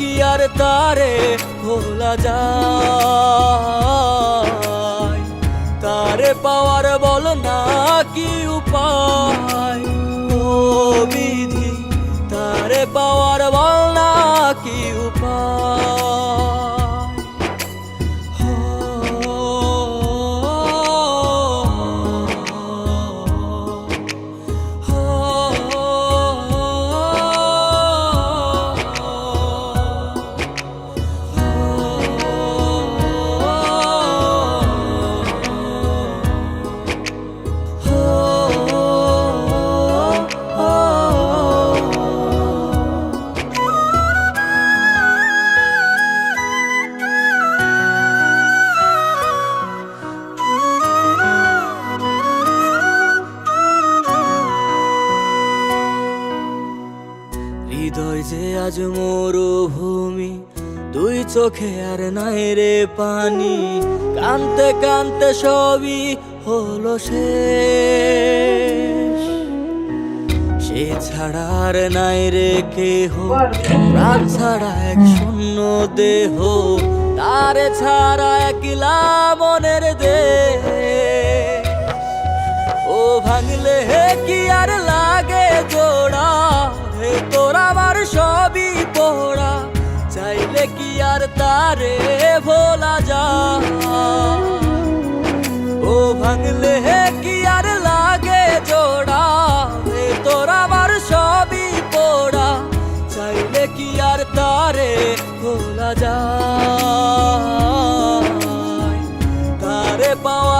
কি আর তারে ভোলা যায়। তারে পাওয়ার বল যে আজ মরুভূমি। দুই চোখে আর নাই রে পানি। কানতে কানতে সবই হলো সে ছাড়া আর নাই রে কেহ। প্রাণ ছাড়া এক শূন্য দেহ। তারে ছাড়া একলা মনের দে ও ভাঙলে হে কি আর তারে ভোলা যা ও ভাঙলে কি আর লাগে জোড়া? তোর আমার সবই পোড়া। চাইলে কি আর তারে ভোলা যা তারে পাওয়া